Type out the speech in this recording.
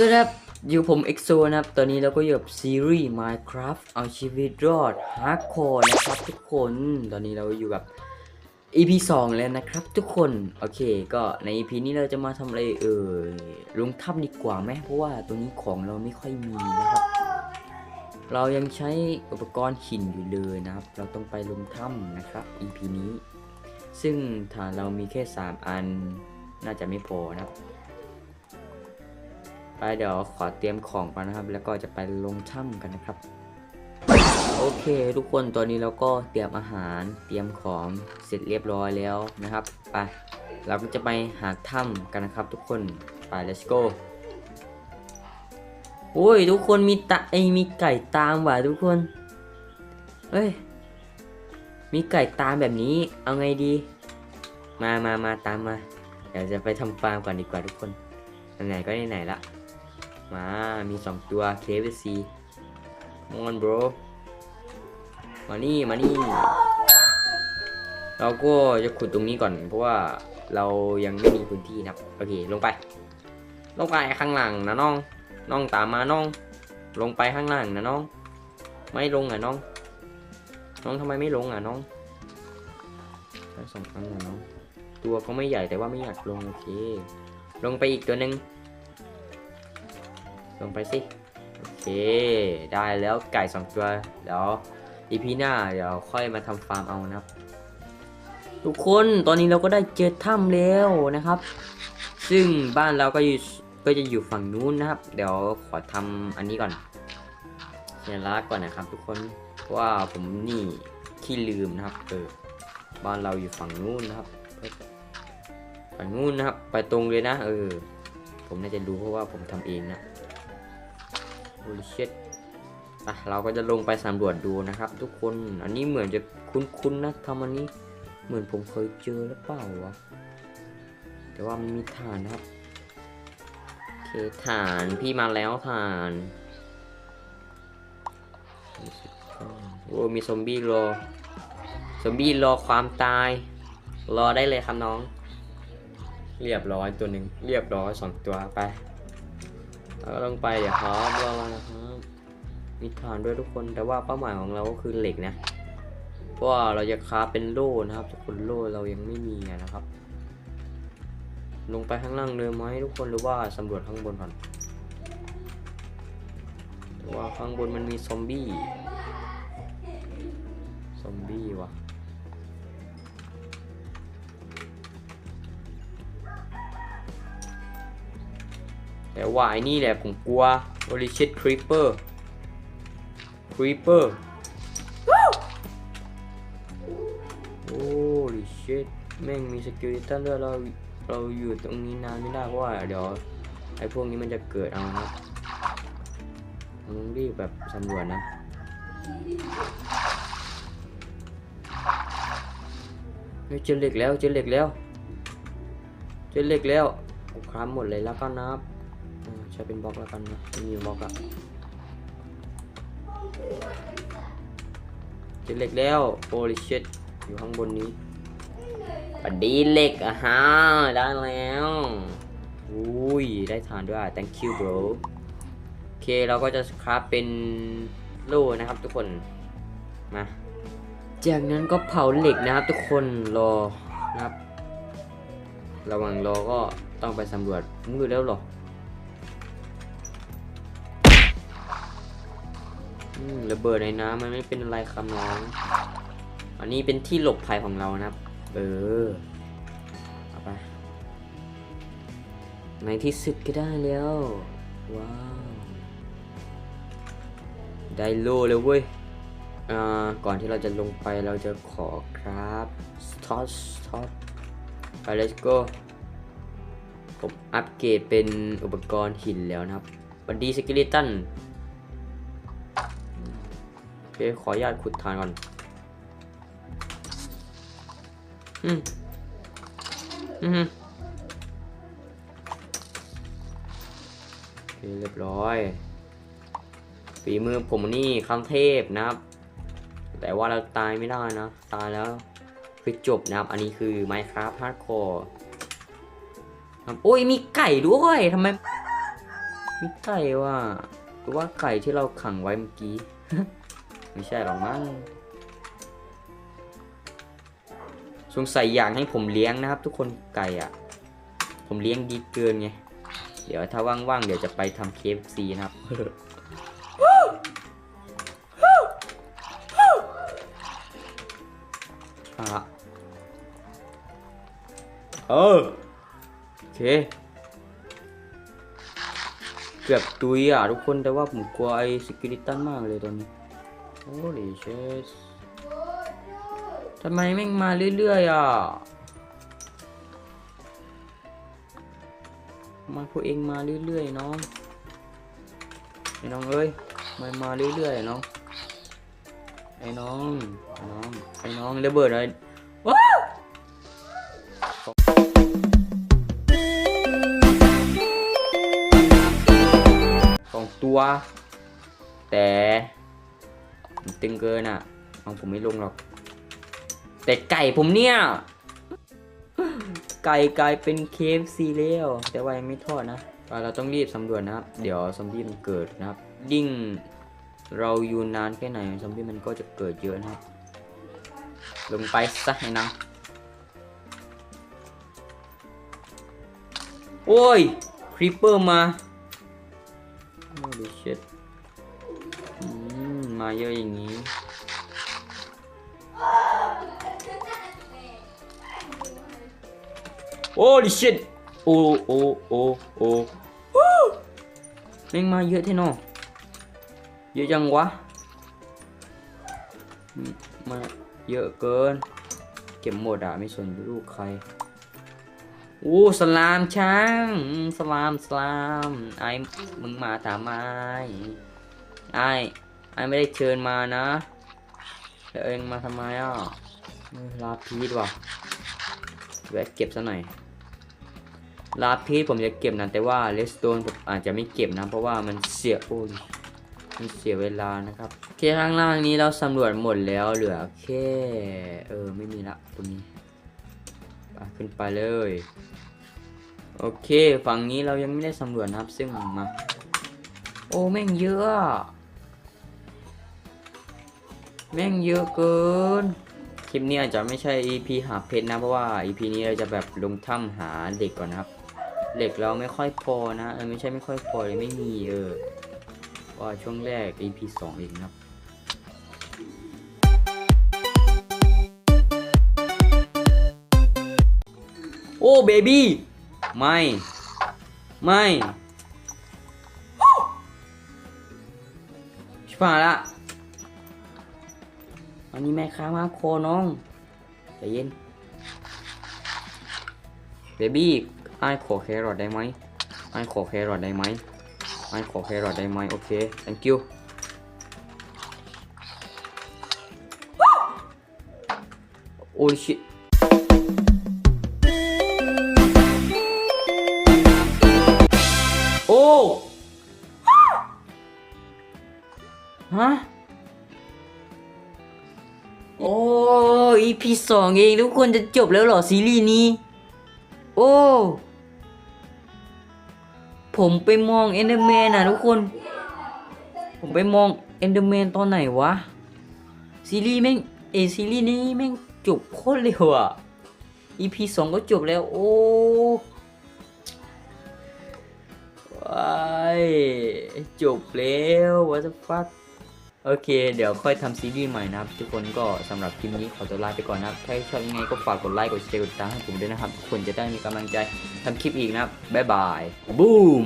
สวัสดีครับอยู่ผมเอ็กโซนะครับ ตอนนี้เราก็อยู่กับซีรีส์ Minecraft เอาชีวิตรอดฮาร์ดคอร์นะครับทุกคน ตอนนี้เราอยู่กับ EP 2 แล้วนะครับ ทุกคน โอเค ก็ใน EP นี้เราจะมาทำอะไรเอ่ยลงถ้ำดีกว่าไหมเพราะว่าตัวนี้ของเราไม่ค่อยมีนะครับ เรายังใช้อุปกรณ์หินอยู่เลยนะครับ เราต้องไปลงถ้ำนะครับ EP นี้ ซึ่งฐานเรามีแค่ 3 อัน น่าจะไม่พอนะครับ ไปเดี๋ยวขอเตรียมของก่อนนะครับ แล้วก็จะไปลงถ้ำกันนะครับ โอเค ทุกคนตอนนี้เราก็เตรียมอาหารเตรียมของเสร็จเรียบร้อยแล้วนะครับไปเราก็จะไปหาถ้ำกันนะครับ ทุกคนไป let's go โอ้ยทุกคนมีตะไอมีไก่ตามว่ะทุกคนเฮ้ยมีไก่ตามแบบนี้เอาไงดี มามามาตามมา เดี๋ยวจะไปทำฟาร์มก่อนดีกว่าทุกคนไหนก็ไหนๆละ มา มีสองตัว KFC มอน bro มานี่ มานี่ เราก็จะขุดตรงนี้ก่อน เพราะว่าเรายังไม่มีพื้นที่นะครับ โอเค ลงไป ลงไปข้างหลังนะน้อง น้องตามมาน้อง ลงไปข้างล่างนะน้อง ไม่ลงอะน้อง น้องทำไมไม่ลงอะน้องสองครั้งนะน้อง ตัวก็ไม่ใหญ่แต่ว่าไม่อยากลงโอเค ลงไปอีกตัวหนึ่ง ลงไปสิ โอเค ได้แล้วไก่สองตัว เดี๋ยวอีพีหน้าเดี๋ยวค่อยมาทำฟาร์มเอานะครับ ทุกคนตอนนี้เราก็ได้เจอถ้ำแล้วนะครับ ซึ่งบ้านเราก็อยู่ก็จะอยู่ฝั่งนู้นนะครับ เดี๋ยวขอทำอันนี้ก่อนสัญลักษณ์ก่อนนะครับ ทุกคนว่าผมนี่ขี้ลืมนะครับเออบ้านเราอยู่ฝั่งนู้นนะครับฝั่งนู้นนะครับ ไปตรงเลยนะ เออ ผมน่าจะรู้เพราะว่าผมทำเองนะ holy shit อะเราก็จะลงไปสำรวจดูนะครับ ทุกคนอันนี้เหมือนจะคุ้นๆนะทำอันนี้เหมือนผมเคยเจอหรือเปล่าวะแต่ว่ามันมีฐานนะครับโอเคฐานพี่มาแล้วฐานโอ้มีซอมบี้รอซอมบี้รอความตาย รอได้เลยครับน้อง เรียบร้อยตัวหนึ่งเรียบร้อยสองตัวไป แล้วก็ลงไปเดี๋ยวครับรอมานะครับมีฐานด้วยทุกคนแต่ว่าเป้าหมายของเราก็คือเหล็กนะเพราะว่าเราจะคราฟเป็นโล่นะครับทุกคนโล่เรายังไม่มีนะครับ ลงไปข้างล่างเลยไหมทุกคนหรือว่าสำรวจข้างบนก่อนหรือว่าข้างบนมันมีซอมบี้ แต่ว่าไอ้นี่แหละผมกลัว Holy shit creeper creeper Holy shit แม่งมีสกิลตันด้วยเราเราอยู่ตรงนี้นานไม่ได้เพราะว่าเดี๋ยวไอ้พวกนี้มันจะเกิดเอานะต้องรีบแบบสำรวจนะเฮ้ยเจอเหล็กแล้วเจอเหล็กแล้วเจอเหล็กแล้วกูครามหมดเลยแล้วก็นับอ่า ใช้เป็นบล็อกแล้วกันนะไม่มีบล็อกอะเจอเหล็กแล้วโ o ลิชิตอยู่ข้างบนนี้ปดีเหล็กอะฮะได้แล้วอุ้ยได้ฐานด้วย thank you bro โอเคเราก็จะคราฟเป็นโล่นะครับทุกคนมาจากนั้นก็เผาเหล็กนะครับทุกคนรอนะครับ ระหว่างรอก็ต้องไปสำรวจมืดแล้วหรอ ระเบิดในน้ำมันไม่เป็นอะไรครับน้อง อันนี้เป็นที่หลบภัยของเรานะครับ เออ เอาไป ในที่สุดก็ได้แล้ว ว้าว ได้โล่เลยเว้ยอ่าก่อนที่เราจะลงไปเราจะขอครับสตอสตอสไป let's go ผมอัปเกรดเป็นอุปกรณ์หินแล้วนะครับบันดีสกิลิตัน ค ขออนุญาตขุดฐานก่อน อืม อืมโอเคเรียบร้อยฝีมือผมนี่ขั้นเทพนะครับ แต่ว่าเราตายไม่ได้นะ ตายแล้วคือจบนะครับ อันนี้คือ Minecraft Hardcore ครับโอ้ยมีไก่ด้วยทำไม มีไก่ว่ะหรือว่าไก่ที่เราขังไว้เมื่อกี้ ไม่ใช่หรอกมั้งสงสัยอยากให้ผมเลี้ยงนะครับ ทุกคนไก่อะ่ะผมเลี้ยงดีเกินไง เดี๋ยวถ้าว่างๆเดี๋ยวจะไปทำเคฟซีนะครับอะเออโอเค เกือบตุยอะทุกคนแต่ว่าผมกลัวไอ้สกิลิตันมากเลยตอนนี้ โอ้ดิเชสทำไมแม่งมาเรื่อยๆอะมาพวกเองมาเรื่อยๆน้องไอ้น้องเอ้ยมามาเรื่อยๆน้องไอ้น้องไอ้น้องไอ้น้องระเบิดอะไรว้าสองตัว แต่ ตึงเกินอะเอาผมไม่ลงหรอก แต่ไก่ผมเนี่ย ไก่กลายเป็น KFC แล้วแต่ว่ายังไม่ทอดนะเราต้องรีบสำรวจนะครับ เดี๋ยวซอมบี้มันเกิดนะครับ ยิ่งเราอยู่นานแค่ไหนซอมบี้มันก็จะเกิดเยอะนะครับ ลงไปซะไอ้นังโอ้ยครีปเปอร์มาโอ้ดิเช็ด มาเยอะอย่างนี้ โอ้ดิชิตโอ้โอ้โอ้โอ้ฮู้แม่งมาเยอะเท่นอเยอะจังวะ มาเยอะเกิน เก็บหมดอะไม่สนลูกใครโอ้สลามช้างสลามสลามไอ้มึงมาถามไอ้ไอ้ ไอ้ไม่ได้เชิญมานะแล้วเองมาทำไมอะเอลาพีดว่ะแวะเก็บซะหน่อยลาพีชผมจะเก็บนะแต่ว่าเลสโตนผมอาจจะไม่เก็บนะ เพราะว่ามันเสียโอ้ยมันเสียเวลานะครับโอเคข้างล่างนี้เราสำรวจหมดแล้วเหลือแค่เออไม่มีละตรงนี้ไปขึ้นไปเลยโอเคฝั่งนี้เรายังไม่ได้สำรวจนะครับซึ่งมา โอ้แม่งเยอะ แม่งเยอะเกิน คลิปนี้อาจจะไม่ใช่ EP หาเพชรนะ เพราะว่า EP นี้เราจะแบบลงถ้ำหาเหล็กก่อนนะครับ เหล็กเราไม่ค่อยพอนะเออไม่ใช่ไม่ค่อยพอเลยไม่มีเออว่าช่วงแรก EP สองเองนะครับโอ้เบบี้ไม่ ไม่ชิบหายละ อันนี้แม่ค้ามาโคน้องใจเย็นเบบี้ไอ้ขอแครอทได้ไหมไอ้ขอแครอทได้ไหมไอ้ขอแครอทได้ไหมโอเค thank you โอ้ยชิโอ้ฮะ EP สองเองทุกคนจะจบแล้วเหรอซีรีส์นี้ โอ้ ผมไปมองเอนเดอร์แมนอะทุกคน ผมไปมองเอนเดอร์แมนตอนไหนวะ ซีรีส์แม่งเอซีรีส์นี้แม่งจบโคตรเร็วอะ EP สองก็จบแล้ว โอ้ว้ายจบแล้ว what the fuck โอเค เดี๋ยวค่อยทำซีรีส์ใหม่นะครับ ทุกคนก็สำหรับคลิปนี้ขอตัวลาไปก่อนนะครับ ถ้าชอบยังไงก็ฝากกดไลค์ กดแชร์ กดติดตามให้ผมด้วยนะครับ ทุกคนจะได้มีกำลังใจทำคลิปอีกนะครับ บ๊ายบาย บูม